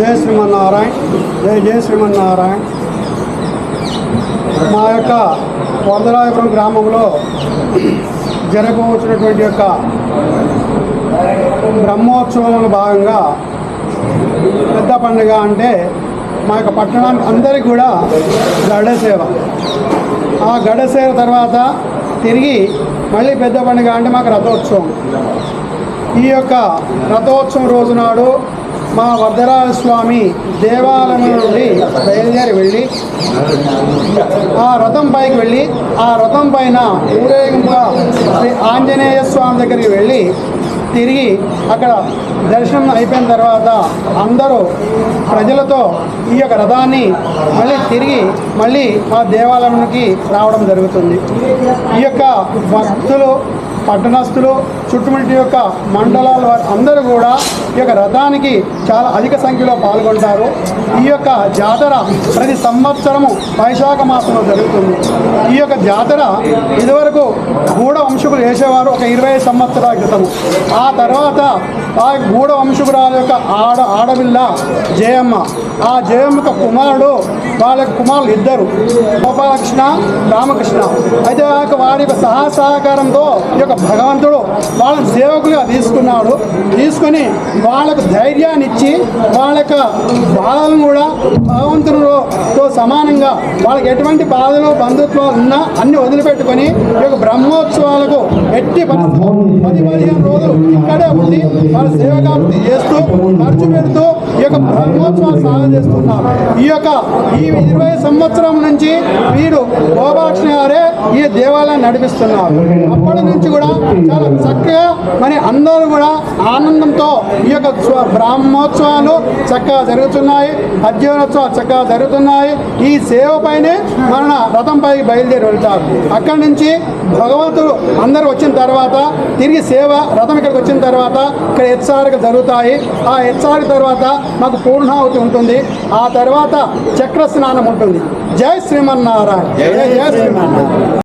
జయ శ్రీమన్నారాయణ జయ జయ శ్రీమన్నారాయణ. మా యొక్క వందరాయపురం గ్రామంలో జరగవచ్చినటువంటి యొక్క బ్రహ్మోత్సవంలో భాగంగా పెద్ద పండుగ అంటే మా యొక్క పట్టణానికి అందరికీ కూడా గడ సేవ ఆ గడ సేవ తర్వాత తిరిగి మళ్ళీ పెద్ద పండుగ అంటే మాకు రథోత్సవం. ఈ యొక్క రథోత్సవం రోజు నాడు మా వరదరాజ స్వామి దేవాలయం నుండి బయలుదేరి వెళ్ళి ఆ రథం పైకి వెళ్ళి ఆ రథం పైన ఊరేగింపుగా శ్రీ ఆంజనేయ స్వామి దగ్గరికి వెళ్ళి తిరిగి అక్కడ దర్శనం అయిపోయిన తర్వాత అందరూ ప్రజలతో ఈ యొక్క రథాన్ని మళ్ళీ తిరిగి మళ్ళీ ఆ దేవాలయానికి రావడం జరుగుతుంది. ఈ యొక్క భక్తులు పట్టణస్థులు చుట్టుముట్టి యొక్క మండలాల వారు అందరూ కూడా ఈ యొక్క రథానికి చాలా అధిక సంఖ్యలో పాల్గొంటారు. ఈ యొక్క జాతర ప్రతి సంవత్సరము వైశాఖ మాసంలో జరుగుతుంది. ఈ యొక్క జాతర ఇదివరకు గూఢ వంశకులు వేసేవారు ఒక ఇరవై సంవత్సరాల క్రితము. ఆ తర్వాత ఆ గూఢ వంశకురాల యొక్క ఆడ ఆడపిల్ల జయమ్మ. ఆ జయమ్మ యొక్క కుమారుడు వాళ్ళ కుమారులు ఇద్దరు. కృష్ణ రామకృష్ణ. అయితే ఆ యొక్క వారి యొక్క సహా సహకారంతో ఈ యొక్క భగవంతుడు వాళ్ళని సేవకులుగా తీసుకున్నాడు. తీసుకొని వాళ్ళకు ధైర్యాన్ని ఇచ్చి వాళ్ళ యొక్క బాధలను కూడా భగవంతుడు సమానంగా వాళ్ళకి ఎటువంటి బాధలు బంధుత్వాలు ఉన్నా అన్ని వదిలిపెట్టుకొని ఈ యొక్క బ్రహ్మోత్సవాలకు ఎట్టి పది పదిహేను రోజులు ఇక్కడే ఉండి వాళ్ళ సేవకాభివృద్ధి చేస్తూ ఖర్చు పెడుతూ ఈ యొక్క బ్రహ్మోత్సవాలు సాధన చేస్తున్నారు. ఈ యొక్క ఈ ఇరవై సంవత్సరం నుంచి వీరు గోపాలకృష్ణ గారే ఈ దేవాలయం నడిపిస్తున్నారు. అప్పటి నుంచి కూడా చాలా చక్కగా మరి అందరూ కూడా ఆనందంతో ఈ యొక్క స్వ- బ్రహ్మోత్సవాలు చక్కగా జరుగుతున్నాయి అధ్యయనోత్సవాలు చక్కగా జరుగుతున్నాయి. ఈ సేవ పైనే మన రథంపై బయలుదేరి వెళ్తారు. అక్కడి నుంచి భగవంతుడు అందరూ వచ్చిన తర్వాత తిరిగి సేవ రథం ఇక్కడికి వచ్చిన తర్వాత ఇక్కడ హెచ్ఆర్గా జరుగుతాయి. ఆ హెచ్ఆర్ తర్వాత మాకు పూర్ణాహుతి ఉంటుంది. ఆ తర్వాత చక్ర స్నానం ఉంటుంది. జై శ్రీమన్నారాయణ. జై జయ శ్రీమన్నారాయణ.